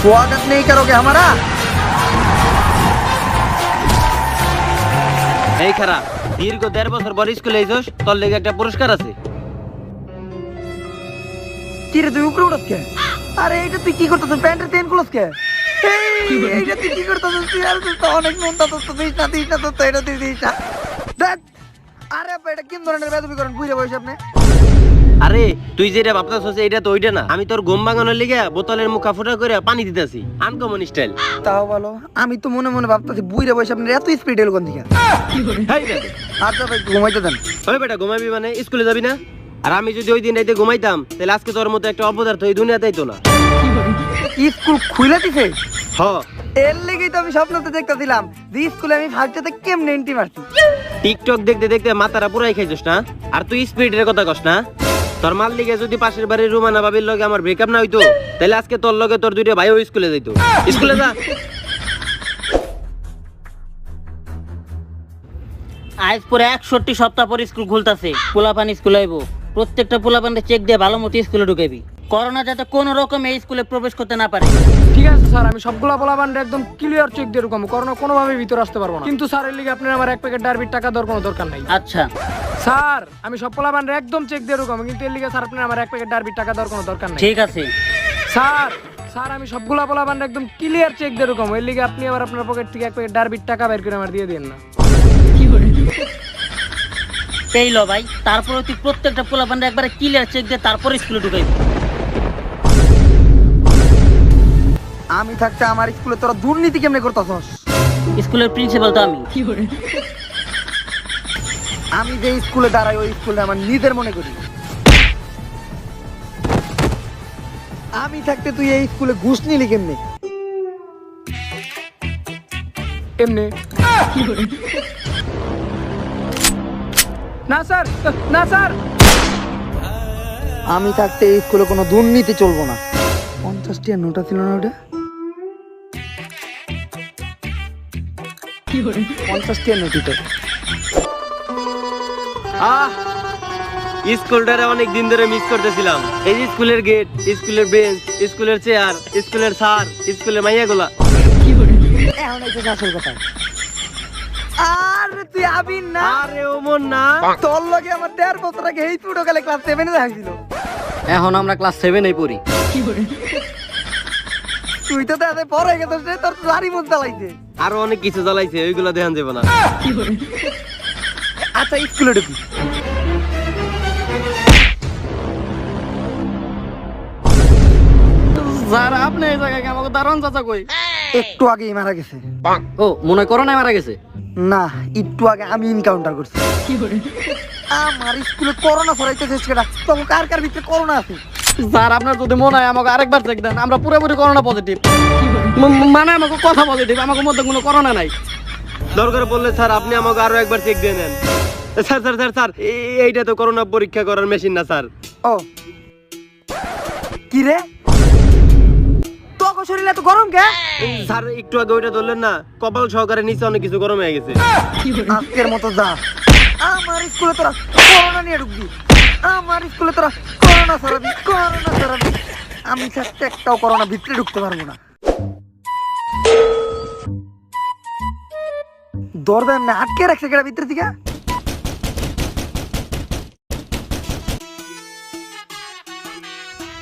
स्वागत नहीं करोगे हमारा এই খারা দীর্ঘ দেড় বছর পর স্কুলে আইছস তোর লেগে একটা পুরস্কার আছে কি রে তুই উপরে উঠস কে আরে এইটা তুই কি করতেছ প্যান্টের চেন খুলস কে এই, এইটা তুই কি করতেছ তুই আর তুই তো অনেক নুনটা তো তো দিস না দিস না তো তো এটা তুই দিস না দেখ আরে আপা এটা কিন ধরনের বেদবি করেন বুঝে বসে আপনি আরে তুই যেটা ভাবতেছস এটা তো ওইটা না। আমি তোর গম ভাঙানোর লিগে বোতলের মুখা ফুটা করে পানি দিতেছি। আনকমন স্টাইল তাও বলো আমি তো মনে মনে ভাবতেছি বুঝে বসে আপনার এত স্পিড এলো কোন দিকে? আচ্ছা ভাই ঘুমাইতে দেন। ওই বেটা ঘুমাবি মানে স্কুলে যাবি না? আর আমি যদি ওই দিন রাইতে ঘুমাইতাম তাহলে আজকে তোর মতো একটা অপদার্থ এই দুনিয়াতে তো না। স্কুল খুলে দিছে? হ। এর লেগেই তো আমি স্বপ্নতে দেখতেছিলাম যে স্কুলে আমি ফার্স্টেতে কেমনে এন্ট্রি মারছি। টিকটক দেখতে দেখতে মাথারা পুরাই খাইছস না? আর তুই স্পিডের কথা কস না? তোর মাল লিগে যদি পাশের বাড়ির রুমানা বাবির লগে আমার ব্রেকআপ না হইতো তাহলে আজকে তোর লগে তোর দুইটা ভাইও স্কুলে যাইতো। স্কুলে যা। আজ পরে একষট্টি সপ্তাহ পর স্কুল খুলতাছে, পোলাপান স্কুলে আইব। প্রত্যেকটা পোলাপানকে চেক দিয়ে ভালো মতো স্কুলে ঢুকাবি। করোনা যাতে কোনো রকম এই স্কুলে প্রবেশ করতে না পারে। ঠিক আছে স্যার আমি সবগুলা পোলাবান্ডে একদম ক্লিয়ার চেক দিয়ে রকম করোনা কোনোভাবে ভিতরে আসতে পারব না। কিন্তু স্যার এর লিগে আপনার আমার এক প্যাকেট ডারবির টাকা দেওয়ার কোনো দরকার নাই। আচ্ছা। স্যার আমি সব পোলাবান্ডে একদম চেক দিয়ে রকম কিন্তু এর লিগে স্যার আপনার আমার এক প্যাকেট ডারবির টাকা দেওয়ার কোনো দরকার নাই। ঠিক আছে। স্যার স্যার আমি সবগুলা পোলাবান্ডে একদম ক্লিয়ার চেক দিয়ে রকম এর লিগে আপনি আবার আপনার পকেট থেকে এক প্যাকেট ডারবির টাকা বের করে আমার দিয়ে দিন না। এই ল ভাই। তারপরে তুই প্রত্যেকটা একবারে ক্লিয়ার চেক দিয়ে তারপরে স্কুলে ঢুকাইবি। আমি থাকতে আমার স্কুলে তোরা দুর্নীতি কেমনে করতেছস? স্কুলের প্রিন্সিপাল তো আমি। আমি যে স্কুলে দাঁড়াই ওই স্কুলে আমার নিজের মনে করি। আমি থাকতে তুই এই স্কুলে ঘুষ নিলি কেমনে? এমনি না স্যার না স্যার। আমি থাকতে এই স্কুলে কোনো দুর্নীতি চলবো না। পঞ্চাশটি আর নোটা ছিল না ওটা? পঞ্চাশ টিয়ার নোটি তো আহ স্কুলটারে অনেক দিন ধরে মিস করতেছিলাম। এই যে স্কুলের গেট স্কুলের বেঞ্চ স্কুলের চেয়ার স্কুলের স্যার স্কুলের মাইয়াগুলা। এখন এসে আসল কথা আর তুই আবির না। আরে ওমন না। তোর লগে আমার দেড় বছর আগে এই ছোট কালে ক্লাস সেভেনে দেখাইছিল এখন আমরা ক্লাস পড়ি। তুই তো তাতে পরে গেছিস রে, তোর লারি মন চালাইছে আরও অনেক কিছু জ্বালাইছে ওইগুলো দেখান যাবে না। আচ্ছা স্কুলে ঢুকি। স্যার আপনি এই জায়গায় আমাকে দারুণ চাচা কই? একটু আগেই মারা গেছে। ও মনে হয় করোনায় মারা গেছে? না একটু আগে আমি এনকাউন্টার করছি। আমার স্কুলে করোনা ছড়াইতেছে সেটা তখন কার কার ভিতরে করোনা আছে? স্যার আপনার যদি মনে হয় আমাকে আরেকবার চেক দেন আমরা পুরোপুরি করোনা পজিটিভ মানে আমাকে কথা পজিটিভ আমাকে মধ্যে কোনো করোনা নাই। দরকার বললে স্যার আপনি আমাকে আরও একবার চেক দিয়ে নেন। স্যার স্যার স্যার স্যার এই- এইটা তো করোনা পরীক্ষা করার মেশিন না স্যার। ও। কি রে? তোকে শরীরে তো গরম কে? স্যার একটু আগে ওইটা ধরলেন না কপাল সহকারে নিচে অনেক কিছু গরম হয়ে গেছে। আজকের মতো যা। আমার স্কুলে তোরা করোনা নিয়ে ঢুকবি। আমার স্কুলে তোরা করোনা ছড়াবি করোনা ছড়াবি। আমি থাকতে একটাও করোনা ভিতরে ঢুকতে পারব না। দরজা এমনি আটকে রাখছে কেটা ভিতরে থেকে?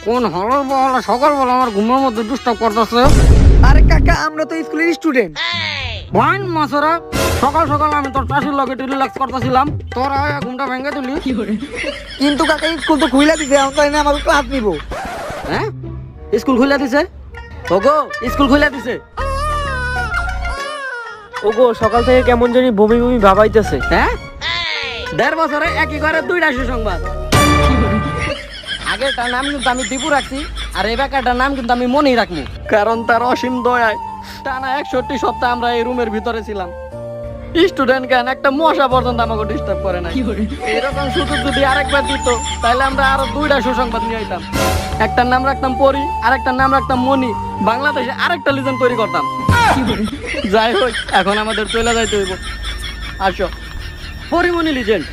কোন হলর বহলা সকালবেলা আমার ঘুমের মধ্যে ডিস্টার্ব করতেছে। আরে কাকা আমরা তো স্কুলের স্টুডেন্ট ভাইন মাসরা সকাল সকাল আমি তোর চাষির লগে রিল্যাক্স করতেছিলাম। তোর আয়া ঘুমটা ভেঙে দিলি। কিন্তু কাকা স্কুল তো খুইলা দিছে এখন তাই না আমাকে ক্লাস নিব। হ্যাঁ? স্কুল খুলে দিছে? ওগো স্কুল খুলে দিছে। ওগো সকাল থেকে কেমন জানি বমি বমি ভাবাইতেছে হ্যাঁ? দেড় বছরে একই করে দুইটা সুসংবাদ। আগেরটার নাম কিন্তু আমি দীপু রাখছি আর এই বেকারটার নাম কিন্তু আমি মনেই রাখব কারণ তার অসীম দয়ায় টানা একষট্টি সপ্তাহ আমরা এই রুমের ভিতরে ছিলাম। স্টুডেন্ট জ্ঞান একটা মশা পর্যন্ত আমাকে ডিস্টার্ব করে না এরকম সুযোগ যদি আরেকবার দিত তাহলে আমরা আরও দুইটা সুসংবাদ নিয়ে আইতাম। একটার নাম রাখতাম পরি নাম রাখতাম মনি বাংলাদেশে আরেকটা লিজন তৈরি করতাম। যাই হোক এখন আমাদের চলে যাইতে হইব। আসো। পরিমণি লিজেন্ড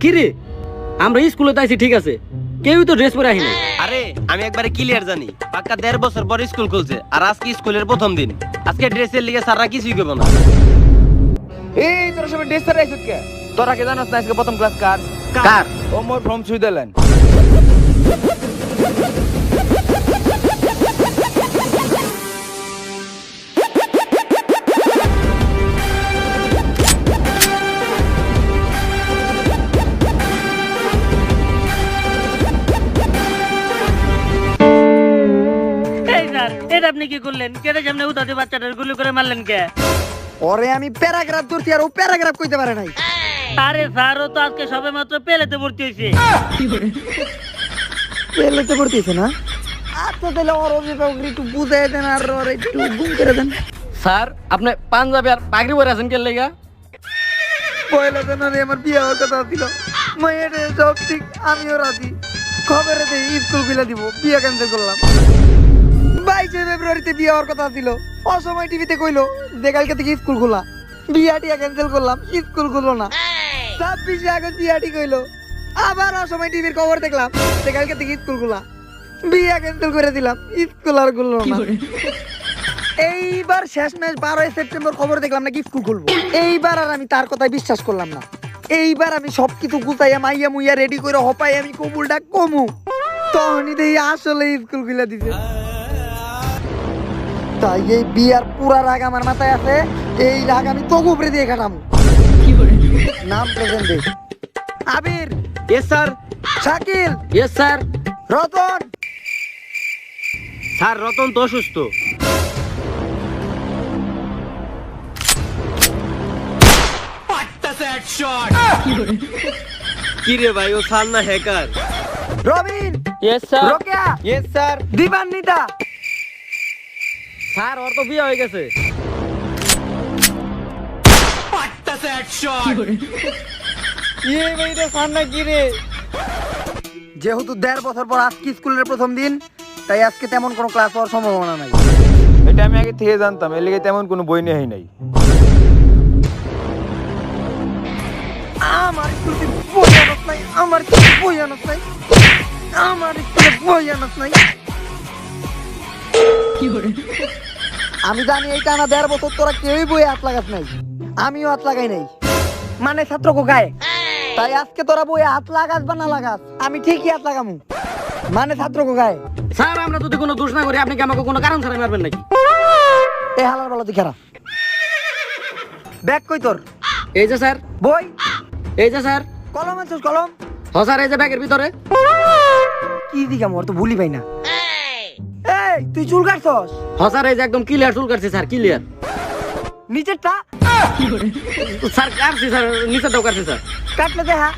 কি রে আমরা স্কুলে তাইছি ঠিক আছে। কেউই তো ড্রেস পরে আহিনি আরে আমি একবারে ক্লিয়ার জানি। পাক্কা দেড় বছর পর স্কুল খুলছে আর আজকে স্কুলের প্রথম দিন। আজকে ড্রেসের লিগে স্যাররা কিছুই করব না। এই তোর সবাই ড্রেস পরে কে? তোরা কে জানাস না আজকে প্রথম ক্লাস কার? কার? ও মোর ফ্রম সুইজারল্যান্ড কি করলেন? কেটে সামনে উঠাতে বাচ্চাটার গুলি করে মারলেন কে? ওরে আমি প্যারাগ্রাফ ধরছি আর ও প্যারাগ্রাফ কইতে পারে নাই। আরে স্যার ও তো আজকে সবে মাত্র পেলেতে ভর্তি হয়েছে পেলেতে পড়তেছে না? আচ্ছা তাহলে ওর অভিভাবক একটু বুঝাই দেন আর ওর একটু গুম করে দেন। স্যার আপনি পাঞ্জাবি আর পাগড়ি পরে আছেন কে লেগা? পয়লা জানুয়ারি আমার বিয়ে হওয়ার কথা ছিল। মায়ের সব ঠিক আমিও রাজি। খবরে দেই স্কুল খুলে দিব বিয়ে ক্যান্সেল করলাম? বাইশে ফেব্রুয়ারিতে বিয়ে হওয়ার কথা ছিল অসময় টিভিতে কইলো যে কালকে থেকে স্কুল খোলা। বিয়া টিয়া ক্যান্সেল করলাম স্কুল খুললো না। ছাব্বিশে আগস্ট বিয়াটি কইলো আবার অসময় টিভির খবর দেখলাম যে কালকে থেকে স্কুল খোলা। বিয়া ক্যান্সেল করে দিলাম স্কুল আর খুললো না। এইবার শেষ ম্যাচ বারোই সেপ্টেম্বর খবর দেখলাম নাকি স্কুল খুলবো। এইবার আর আমি তার কথায় বিশ্বাস করলাম না। এইবার আমি সবকিছু গুছাইয়া মাইয়া মুইয়া রেডি করে হপাই আমি কবুলটা কমু। তখনই দেখি আসলে স্কুল খুলে দিছে। তাই এই বিয়ার পুরা রাগ আমার মাথায় আছে। এই রাগ আমি তবু উপরে দিয়ে কাটামু নাম প্রেজেন্ট দে। Abir. Yes sir Shakil. Yes sir Ratan. Sir Ratan তো অসুস্থ। কি রে ভাই ও স্যার না hacker Robin. Yes sir Rokeya. Sir Dibanwita. Sir ওর তো বিয়ে হয়ে গেছে। ইয়ে মেয়েটা কি রে? যেহেতু দেড় বছর পর আজকে স্কুলের প্রথম দিন তাই আজকে তেমন কোনো ক্লাস হওয়ার সম্ভাবনা নাই। এটা আমি আগে থেকে জানতাম এর লেগে তেমন কোনো বই নেই নাই। আমার স্কুলে বই আনত নাই আমার স্কুলে বই আনত নাই আমার স্কুলে বই আনত নাই। আমি জানি এই টানা দেড় বছর তোরা কেউই বই হাত লাগাস নাই। আমিও হাত লাগাই নাই। মানে ছাত্র গায়ে? তাই আজকে তোরা বই হাত লাগাস বা না লাগাস আমি ঠিকই হাত লাগামু। মানে ছাত্র গায়ে। স্যার আমরা যদি কোনো দোষ না করি আপনি কি আমাকে কোনো কারণ ছাড়া মারবেন নাকি? এ হালার বলা দিখারা ব্যাগ কই তোর? এই যে স্যার। বই? এই যে স্যার। কলম আনছিস কলম? হ স্যার এই যে ব্যাগের ভিতরে। কি দিঘা মোর তো ভুলি পাই না। এই তুই চুল কাটছস? হ স্যার এই যে একদম ক্লিয়ার চুল কাটছি স্যার ক্লিয়ার নিচেরটা? স্যার কাটছি স্যার নিচেরটাও কাটছি স্যার। কাটলে দেখা।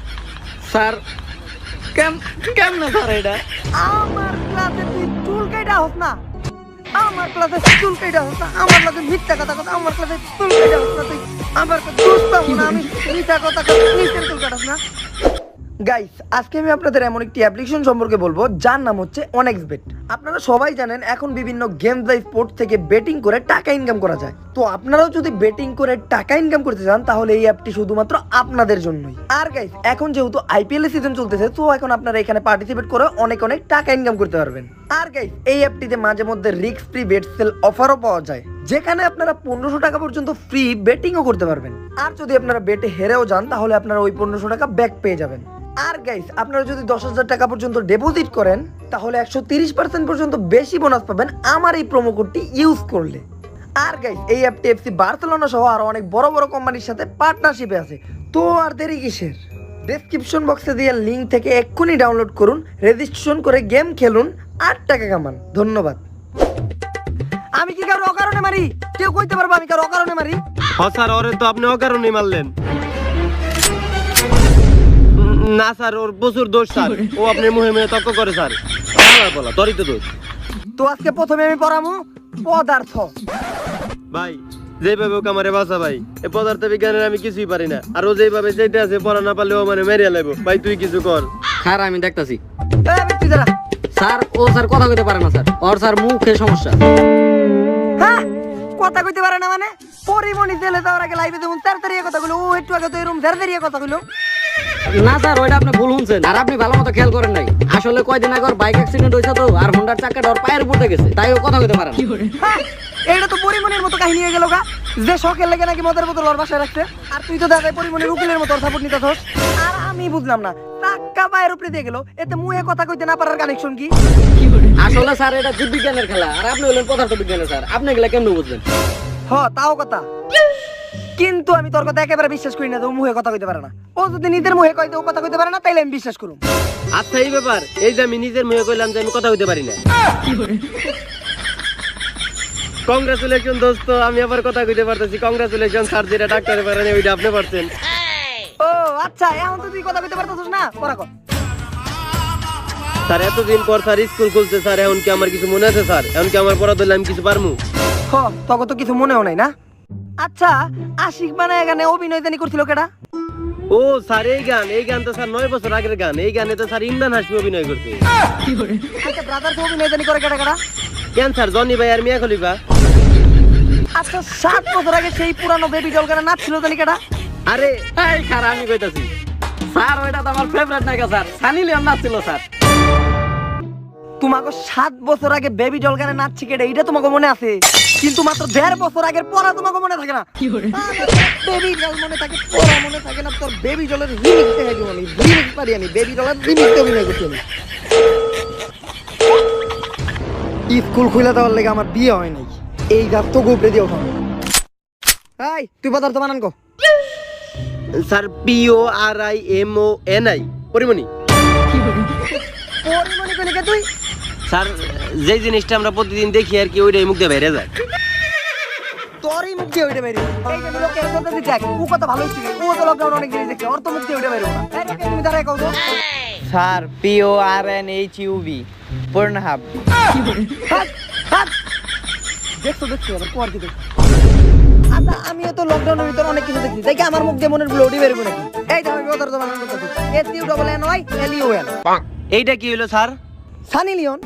স্যার কেম কেমনে স্যার এটা? আমার ক্লাসে তুই চুল কাটা হস না। আমার ক্লাসে চুল কাটা হস না। আমার ক্লাসে মিথ্যা কথা কথা আমার ক্লাসে চুল কাটা হস না তুই। আমার কাছে দোস্ত না। আমি মিথ্যা কথা কথা নিচের চুল কাটাস না? গাইস আজকে আমি আপনাদের এমন একটি অ্যাপ্লিকেশন সম্পর্কে বলব, যার নাম হচ্ছে অনেক্স বেট আপনারা সবাই জানেন এখন বিভিন্ন গেমস বা স্পোর্টস থেকে বেটিং করে টাকা ইনকাম করা যায়। তো আপনারাও যদি বেটিং করে টাকা ইনকাম করতে চান, তাহলে এই অ্যাপটি শুধুমাত্র আপনাদের জন্যই। আর গাইস এখন যেহেতু আইপিএল সিজন চলতেছে, তো এখন আপনারা এখানে পার্টিসিপেট করে অনেক অনেক টাকা ইনকাম করতে পারবেন। আর গাইস এই অ্যাপটিতে মাঝে মধ্যে রিস্ক ফ্রি বেট সেল অফারও পাওয়া যায়, যেখানে আপনারা পনেরোশো টাকা পর্যন্ত ফ্রি বেটিংও করতে পারবেন। আর যদি আপনারা বেটে হেরেও যান, তাহলে আপনারা ওই পনেরোশো টাকা ব্যাক পেয়ে যাবেন। আর গাইস আপনারা যদি দশ হাজার টাকা পর্যন্ত ডিপোজিট করেন, তাহলে একশো তিরিশ পার্সেন্ট পর্যন্ত বেশি বোনাস পাবেন আমার এই প্রোমো কোডটি ইউজ করলে। আর গাইস এই অ্যাপটি এফসি বার্সেলোনা সহ আরও অনেক বড় বড় কোম্পানির সাথে পার্টনারশিপে আছে। তো আর দেরি কিসের? ডেসক্রিপশন বক্সে দেওয়া লিঙ্ক থেকে এক্ষুনি ডাউনলোড করুন রেজিস্ট্রেশন করে গেম খেলুন আট টাকা কামান ধন্যবাদ। আমি কি কারও অকারণে মারি? কেউ কইতে পারব আমি কারও অকারণে মারি? হ স্যার ওরে তো আপনি অকারণে মারলেন। না স্যার ওর প্রচুর দোষ স্যার। ও আপনার মুহে মুহে তর্ক করে স্যার। আমার বলা তোরই তো দোষ। তো আজকে প্রথমে আমি পড়ামু পদার্থ। ভাই যেভাবে ওকে আমারে বাসা ভাই। এই পদার্থ বিজ্ঞানের আমি কিছুই পারি না। আর ও যেভাবে যেটা আছে পড়া না পারলে ও মানে মেরিয়া লাগবো ভাই তুই কিছু কর। স্যার আমি দেখতাছি। স্যার ও স্যার কথা কইতে পারে না স্যার। ওর স্যার মুখে সমস্যা। হ্যাঁ কথা কইতে পারে না মানে? পরিমণি জেলে যাওয়ার আগে লাইভে যেমন তাড়াতাড়ি কথা কইলো ও একটু আগে তো এরকম তাড়াতাড়ি কথা কইলো না স্যার ওইটা আপনি ভুল শুনছেন। আর আপনি ভালো মতো খেয়াল করেন নাই। আসলে কয়দিন আগে ওর বাইক অ্যাক্সিডেন্ট হয়েছে তো আর হোন্ডার চাকাটা ওর পায়ের উপর গেছে। তাই ও কথা কইতে পারে না। হ্যাঁ, এইটা তো পরিমণির মতো কাহিনী হয়ে গেল গা। যে শখের লেগে নাকি মদের বোতল ওর বাসায় রাখছে। আর তুই তো দেখায় পরিমণির উকিলের মতো সাপোর্ট নিতে আর আমি বুঝলাম না টাক্কা পায়ের উপরে দিয়ে গেল। এতে মুহে কথা কইতে না পারার কানেকশন কি? আসলে স্যার এটা খেলা। আর আপনি হলেন পদার্থ বিজ্ঞানের স্যার। আপনি এগুলা কেমনে বুঝলেন? হ তাও কথা। কিন্তু আমি তোর কথা একেবারে বিশ্বাস করি না ও মুহে কথা কইতে পারে না। ও যদি নিজের মুহে কইতে ও কথা কইতে পারে না তাইলে আমি বিশ্বাস করুম। আচ্ছা এই ব্যাপার। এই যে আমি নিজের মেয়ে কইলাম যে আমি কথা হইতে পারি না। কংগ্রাচুলেশন দোস্ত। আমি আবার কথা কইতে পারতেছি। কংগ্রাচুলেশন স্যার যেটা ডাক্তারে পারেন ওইটা আপনি পারছেন। ও আচ্ছা এখন তো তুই কথা কইতে পারতেছিস না? পড়া কর। স্যার এতদিন পর স্যার স্কুল খুলছে স্যার এখন কি আমার কিছু মনে আছে স্যার? এখন কি আমার পড়া ধরলে আমি কিছু পারমু? হ তখন তো কিছু মনেও নাই না? আচ্ছা আশিক বানায় গানে অভিনয় জানি করছিল কেডা? ও স্যার এই গান এই গান তো স্যার নয় বছর আগের গান। এই গানে তো স্যার ইমরান হাসমি অভিনয় করছে। আচ্ছা ব্রাদার তো অভিনয় জানি করে কেডা কেডা? কেন স্যার জনি ভাই আর মিয়া খলিফা? আচ্ছা সাত বছর আগে সেই পুরানো বেবি ডল গানে নাচছিল জানি কেডা? আরে এই খারা আমি কইতাছি। স্যার ওইটা তো আমার ফেভারিট নায়িকা স্যার। সানি লিওন নাচছিল স্যার। তোমাকে সাত বছর আগে বেবি ডল গানে নাচছি কেডা এটা তোমাকে মনে আছে? কিন্তু মাত্র দেড় বছর আগের পড়া তোমাকে মনে থাকে না। বেবি ডল মনে থাকে পড়া মনে থাকে না তোর বেবি ডলের রিমিক্স দেখে দিব আমি রিমিক্স পারি আমি বেবি রিমিক্স অভিনয় করছি আমি। স্কুল খুলে দেওয়ার লেগে আমার বিয়ে হয় নাই। এই গাছ তো গোপড়ে দিয়ে ওঠানো। এই তুই পদার্থ বানান কো। Sir P O R I M O N I Porimoni. Porimoni কইলে কে তুই? স্যার যে জিনিসটা আমরা প্রতিদিন দেখি আর কি ওইটাই মুখ দিয়ে বেড়ে যায়। তোরই মুখ দিয়ে ওইটা বেরিয়ে এই যে কথা ও কথা ভালো ছিল ও তো লকডাউন অনেক জিনিস দেখছে ওর তো মুখ দিয়ে ওইটা বেরো না তুমি দাঁড়ায় কও তো। Sir P O R N H U B পূর্ণহাব। হাত হাত। দেখছ দেখছ আবার পর দিকে আচ্ছা আমিও তো লকডাউনের ভিতর অনেক কিছু দেখছি। দেখি আমার মুখ দিয়ে মনের ব্লডি বেরোবে নাকি এই দেখো আমি ওদের জমানা করতেছি S U double N Y L U N এইটা কি হলো স্যার? সানি লিওন।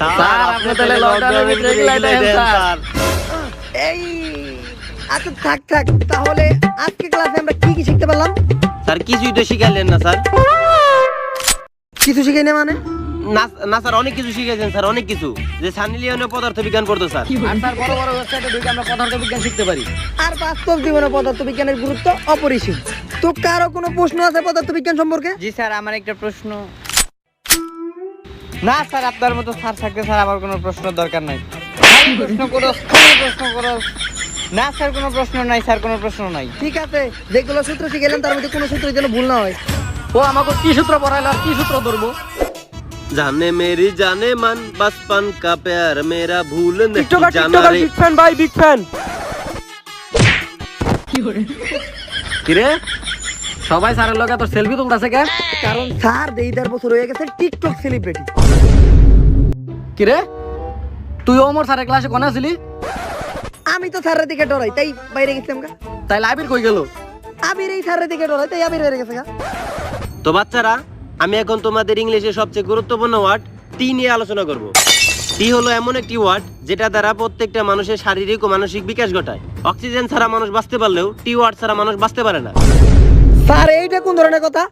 স্যার, আপনি তাহলে লকডাউনের ভিতরে এগুলাই দেখেন, স্যার। এই আচ্ছা থাক থাক। তাহলে আজকে ক্লাসে আমরা কি কি শিখতে পারলাম? স্যার কিছুই তো শিখাইলেন না স্যার। কিছু শিখাই না মানে? না স্যার অনেক কিছু শিখাইছেন স্যার অনেক কিছু। যে সানি লিওনে পদার্থ বিজ্ঞান পড়তো স্যার। আর স্যার বড় বড় ওয়েবসাইটে ঢুকে আমরা পদার্থ বিজ্ঞান শিখতে পারি। আর বাস্তব জীবনে পদার্থ বিজ্ঞানের গুরুত্ব অপরিসীম। তো কারও কোনো প্রশ্ন আছে পদার্থ বিজ্ঞান সম্পর্কে? জি স্যার আমার একটা প্রশ্ন। না স্যার আপনার মতো স্যার থাকতে স্যার আমার কোনো প্রশ্ন দরকার নাই। প্রশ্ন করো প্রশ্ন করো। না স্যার কোনো প্রশ্ন নাই স্যার কোনো প্রশ্ন নাই। ঠিক আছে যেগুলো সূত্র শিখাইলাম তার মধ্যে কোনো সূত্র যেন ভুল না হয়। ও আমাকে কি সূত্র পড়াইলো আর কি সূত্র ধরবো? জানে মেরি জানে মান বাসপান কা প্যার মেরা ভুল नहीं ফ্যান কিরে সবাই স্যারের লগে তোর সেলফি তুলতেছে কে? কারণ স্যার দেই দেড় বছর হয়ে গেছে টিকটক সেলিব্রিটি কি রে? তুই ওমর স্যারের ক্লাসে কোনে ছিলি? আমি তো স্যারের দিকে ডরাই তাই বাইরে গেছিলাম গা। তাই লাইব্রেরি কই গেল? আবির এই স্যারের দিকে ডরাই তাই আবির হয়ে গেছে গা। তো বাচ্চারা আমি এখন তোমাদের ইংলিশে সবচেয়ে গুরুত্বপূর্ণ ওয়ার্ড টি নিয়ে আলোচনা করব। টি হলো এমন একটি ওয়ার্ড যেটা দ্বারা প্রত্যেকটা মানুষের শারীরিক ও মানসিক বিকাশ ঘটায়। অক্সিজেন ছাড়া মানুষ বাঁচতে পারলেও টি ওয়ার্ড ছাড়া মানুষ বাঁচতে পারে না। স্যার এইটা কোন ধরনের কথা?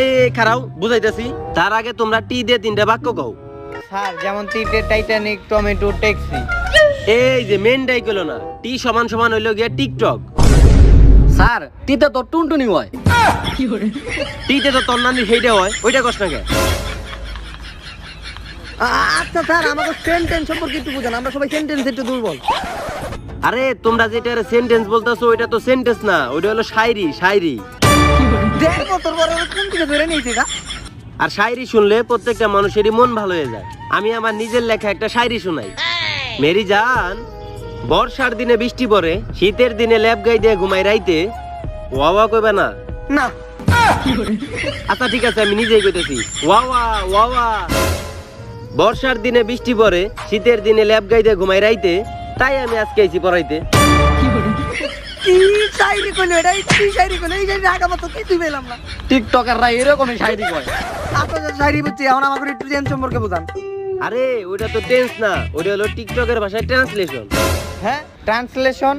এই খারাও বুঝাইতেছি। তার আগে তোমরা টি দিয়ে তিনটা বাক্য কও। স্যার যেমন তিতে টাইটানিক টমেটো ট্যাক্সি এই যে মেন ডাই কইলো না টি সমান সমান হইল গিয়া টিকটক। স্যার তিতে তোর টুনটুনি হয়। টিতে তো তন্নানি সেইটা হয় ওইটা কষ্ট না আচ্ছা স্যার আমাকে সেন্টেন্স সম্পর্কে একটু বুঝান আমরা সবাই সেন্টেন্স একটু দুর্বল। আরে তোমরা যেটা সেন্টেন্স বলতেছো ওইটা তো সেন্টেন্স না ওইটা হলো শায়রি শায়রি। দেড় বছর পরে কোন থেকে ধরে নিয়েছে গা। আর শায়রি শুনলে প্রত্যেকটা মানুষেরই মন ভালো হয়ে যায়। আমি আমার নিজের লেখা একটা শায়রি শোনাই। মেরি জান বর্ষার দিনে বৃষ্টি পড়ে শীতের দিনে ল্যাব গাই দিয়ে ঘুমাই রাইতে ওয়াওয়া কইবে না। না। আচ্ছা ঠিক আছে আমি নিজেই কইতেছি। ওয়াওয়া ওয়াওয়া। বর্ষার দিনে বৃষ্টি পড়ে শীতের দিনে ল্যাব গাইতে ঘুমাই রাইতে তাই আমি আজকে আইছি পড়াইতে। কি শায়রি কইলো এটা? কি শায়রি কইলো? এই শায়রি আগা মতো কিছুই পেলাম না। টিকটকাররা এরকমই শায়রি কয়। আপনাদের শায়রি বুঝছি এখন আমাকে একটু জেন সম্পর্কে বুঝান। আরে ওইটা তো টেন্স না ওইটা হলো টিকটকের ভাষায় ট্রান্সলেশন হ্যাঁ ট্রান্সলেশন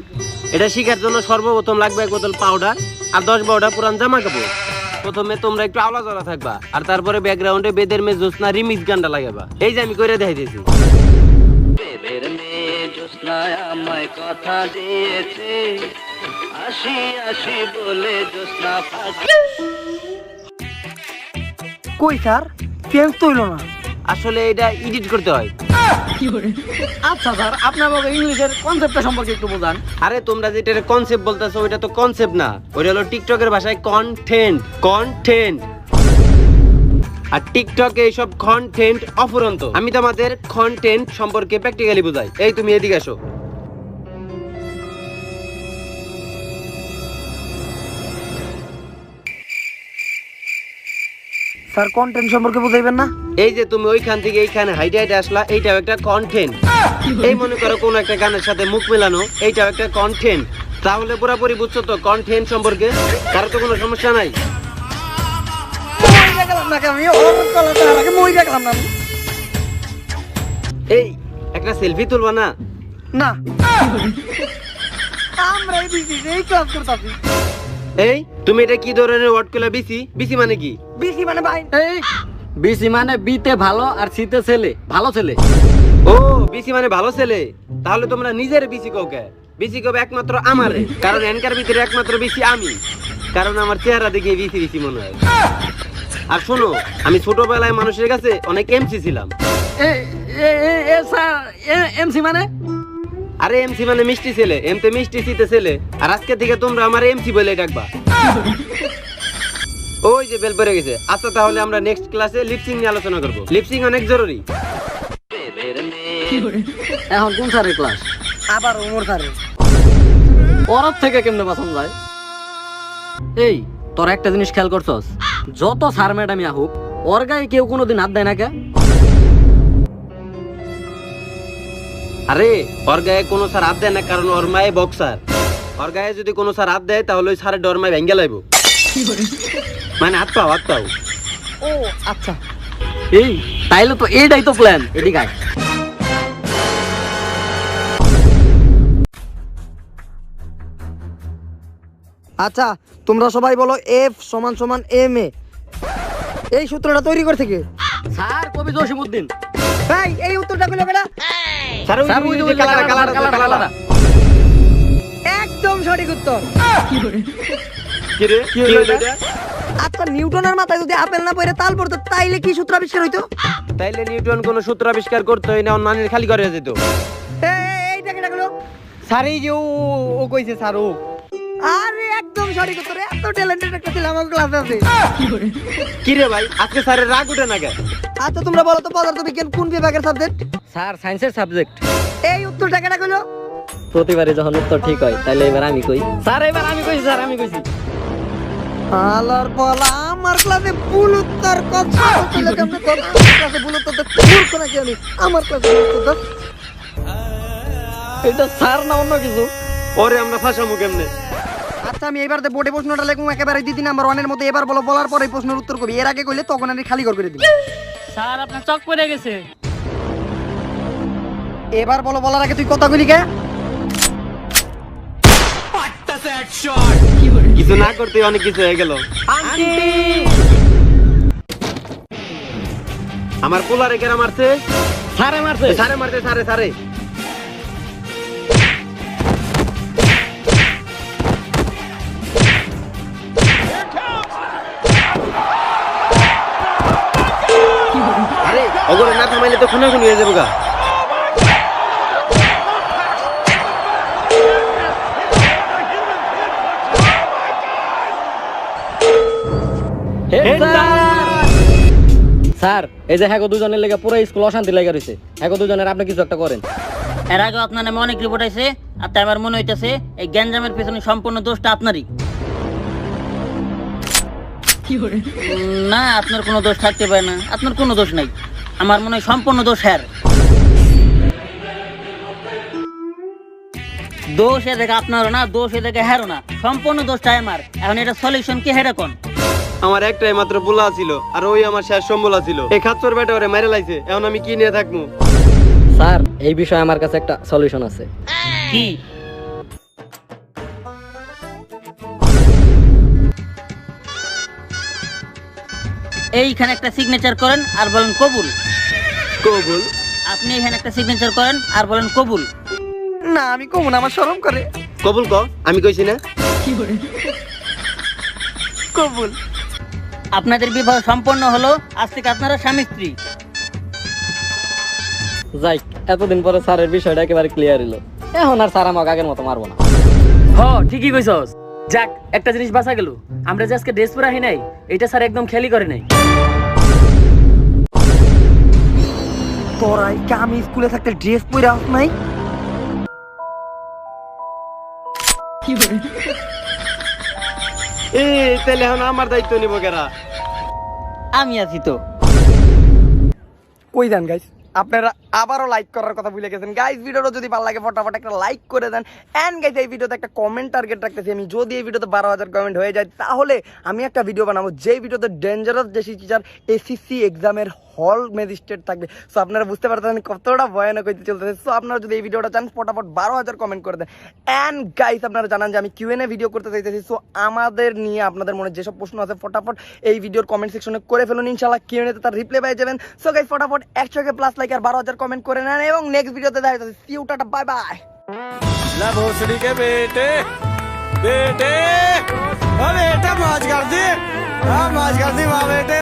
এটা শিখার জন্য সর্বপ্রথম লাগবে এক বোতল পাউডার আর দশ বারোটা পুরান জামা কাপড়। প্রথমে তোমরা একটু আওলা জলা থাকবা আর তারপরে ব্যাকগ্রাউন্ডে বেদের মে জোসনা রিমিক্স গানটা লাগাবা। এই যে আমি করে দেখাই দিয়েছি কই স্যার? চেঞ্জ তো হইল না। আসলে এটা এডিট করতে হয়। আচ্ছা তোমরা যেটা কনসেপ্ট বলতেছো, ওইটা তো কনসেপ্ট না। ওইটা হলো টিকটকের ভাষায় আর টিকটকে এইসব অফুরন্ত। আমি তোমাদের কন্টেন্ট সম্পর্কে প্র্যাকটিক্যালি বোঝাই। এই, তুমি এদিকে আসো। স্যার কন্টেন্ট সম্পর্কে বুঝাইবেন না? এই যে তুমি ওইখান থেকে এইখানে হাইটে হাইটে আসলা এইটাও একটা কন্টেন্ট এই মনে করো কোন একটা গানের সাথে মুখ মেলানো এইটাও একটা কন্টেন্ট তাহলে পুরোপুরি বুঝছ তো কন্টেন্ট সম্পর্কে? কারও তো কোনো সমস্যা নাই। এই একটা সেলফি তুলবা না? না। আমরা এই এই করতাছি। এই তুমি এটা কি ধরনের ওয়ার্ড করলে বিসি? বিসি মানে কি? বিসি মানে ভাই। এই বিসি মানে বিতে ভালো আর সিতে ছেলে ভালো ছেলে। ও বিসি মানে ভালো ছেলে। তাহলে তোমরা নিজের বিসি কাউকে বিসি কবে একমাত্র আমারে। কারণ এনকার ভিতরে একমাত্র বিসি আমি। কারণ আমার চেহারা দেখে বিসি বিসি মনে হয়। আর শোনো আমি ছোটবেলায় মানুষের কাছে অনেক এমসি ছিলাম। এ এ- এ স্যার এমসি মানে? আরে এমসি মানে মিষ্টি ছেলে এমতে মিষ্টি সিতে ছেলে। আর আজকে থেকে তোমরা আমার এমসি বলে ডাকবা। ওই যে বেল পড়ে গেছে। আচ্ছা তাহলে আমরা নেক্সট ক্লাসে লিপসিং নিয়ে আলোচনা করব। লিপসিং অনেক জরুরি। এখন কোন স্যারের ক্লাস আবার ওমর স্যারের ওর থেকে কেমনে বাঁচান যায় এই তোর একটা জিনিস খেয়াল করছস? যত স্যার ম্যাডামই আহুক ওর গায়ে কেউ কোনোদিন হাত দেয় না কে? আরে ওর গায়ে কোনো স্যার হাত দেয় না কারণ ওর মায়ে বক্সার ওর গায়ে যদি কোনো স্যার হাত দেয় তাহলে ওই স্যারের ডর মায় ভেঙ্গে লাইব। মানে হাত পাও হাত পাও। ও আচ্ছা। এই তাইলে তো এইটাই তো প্ল্যান এদিকে আয়। আচ্ছা তোমরা সবাই বলো এফ সমান সমান এম এ এই সূত্রটা তৈরি করে থেকে স্যার কবি জসিমউদ্দিন। ভাই এই উত্তরটা পেল কেনা স্যার ওই স্যার ওই ওই যে যে colour colour colour colour colour একদম সঠিক উত্তর। কি রে? কি হলো এটা? আচ্ছা নিউটনের মাথায় যদি আপেল না পড়ে তাল পড়তো তাইলে কি সূত্র আবিষ্কার হইতো? তাইলে নিউটন কোনো সূত্র আবিষ্কার করতে হয় না ওর খালি করে যেত। এই, এইটা কেটা গেলো স্যার এই যে ও ও কইছে স্যার ও। এত ট্যালেন্টেড একটা ছেলে আমার ক্লাসে আছে। কি রে ভাই? আজকে স্যারের রাগ উঠে না কেন? আচ্ছা তোমরা বলো তো পদার্থ বিজ্ঞান কোন বিভাগের সাবজেক্ট স্যার সায়েন্সের সাবজেক্ট এই উত্তরটা কেটা গেলো প্রতিবারে যখন উত্তর ঠিক হয় তাহলে এবার আমি কই? স্যার এবার আমি কইছি স্যার আমি কইছি। আলার আমার ক্লাসে ভুল উত্তর কথা ছিল কেমনে তোর আমার ক্লাসে ভুল উত্তর তো ভুল করে কি আমি? আমার ক্লাসে ভুল উত্তর এটা স্যার না অন্য কিছু? ওরে আমরা ফাঁসামু কেমনে? আচ্ছা আমি এবার বোর্ডে প্রশ্নটা লেখুম একেবারে দিদি নাম্বার ওয়ানের মধ্যে এবার বলো বলার পরে প্রশ্নের উত্তর কবি। এর আগে কইলে তখন আমি খালি করে দিবি। স্যার আপনার চক পড়ে গেছে। এবার বলো বলার আগে তুই কথা কইলি কে? কিছু না করতে অনেক কিছু হয়ে গেল। আমার পোলারে কেরা মারছে? সারে মারছে। সারে মারছে সারে সারে অগরে না থামাইলে তো খুনাখুনি হয়ে যাব গা। স্যার এই যে হ্যাঁ দুজনের লেগে পুরো স্কুল অশান্তি লেগে রয়েছে হ্যাঁ দুজনের আপনি কিছু একটা করেন। এর আগে আপনার নামে অনেক রিপোর্ট আছে আর তাই আমার মনে হইতেছে এই গ্যাঞ্জামের পেছনে সম্পূর্ণ দোষটা আপনারই। না আপনার কোনো দোষ থাকতে পারে না। আপনার কোনো দোষ নাই। আমার মনে হয় সম্পূর্ণ দোষ হ্যার দোষ এ দেখে আপনারও না দোষ এ দেখে হ্যারও না। সম্পূর্ণ দোষটা আমার। এখন এটা সলিউশন কি হেরা কোন? আমার একটাই মাত্র পোলা ছিল আর ওই আমার শেষ সম্বলা ছিল এই খাচ্চর বেটা ওরে মেরে লাইছে এখন আমি কি নিয়ে থাকব? স্যার এই বিষয়ে আমার কাছে একটা সলিউশন আছে। কি? এইখানে একটা সিগনেচার করেন আর বলেন কবুল। কবুল? আপনি এখানে একটা সিগনেচার করেন আর বলেন কবুল। না আমি কমন আমার শরম করে। কবুল ক? আমি কইছি না। কবুল। আপনাদের বিবাহ সম্পন্ন হলো আজ থেকে আপনারা স্বামী স্ত্রী। যাই এতদিন পরে স্যারের বিষয়টা একেবারে ক্লিয়ার হলো এখন আর স্যার আমাকে আগের মতো মারবো না। হ ঠিকই কইছস। যাক একটা জিনিস বাঁচা গেল। আমরা যে আজকে ড্রেস পরে নাই এটা স্যার একদম খেয়ালই করে নাই। তোরাই কি আমি স্কুলে থাকতে ড্রেস পরে আস নাই? এ তাহলে এখন আমার দায়িত্ব নিব কেরা? আমি আছি তো। কই দেন গাইস আপনারা আবারও লাইক করার কথা ভুলে গেছেন। গাইস ভিডিওটা যদি ভালো লাগে, ফটাফট একটা লাইক করে দেন। এন্ড গাইস এই ভিডিওতে একটা কমেন্ট টার্গেট রাখতেছি। আমি যদি এই ভিডিওতে বারো হাজার কমেন্ট হয়ে যায়, তাহলে আমি একটা ভিডিও বানাবো। যেই ভিডিওতে ডেঞ্জারাস যে টিচার এসিসি এক্সামের হল ম্যাজিস্ট্রেট থাকবে। সো আপনারা বুঝতে পারতেন কতটা ভয়ানক হইতে চলতেছে। সো আপনারা যদি এই ভিডিওটা চান, ফটাফট বারো হাজার কমেন্ট করে দেন। অ্যান্ড গাইস আপনারা জানান যে আমি কিউএনএ ভিডিও করতে চাইতেছি। সো আমাদের নিয়ে, আপনাদের মনে যেসব প্রশ্ন আছে, ফটাফট এই ভিডিওর কমেন্ট সেকশনে করে ফেলুন। ইনশাল্লাহ কিউএনএতে তার রিপ্লাই পেয়ে যাবেন। সো গাইস ফটাফট একশো কে প্লাস লাইক আর বারো হাজার কমেন্ট করে নেন এবং নেক্সট ভিডিওতে দেখা যাচ্ছে see you tata bye bye ला भोसड़ी के बेटे बेटे ओ बेटा मौज कर दी हाँ मौज कर दी वाह बेटे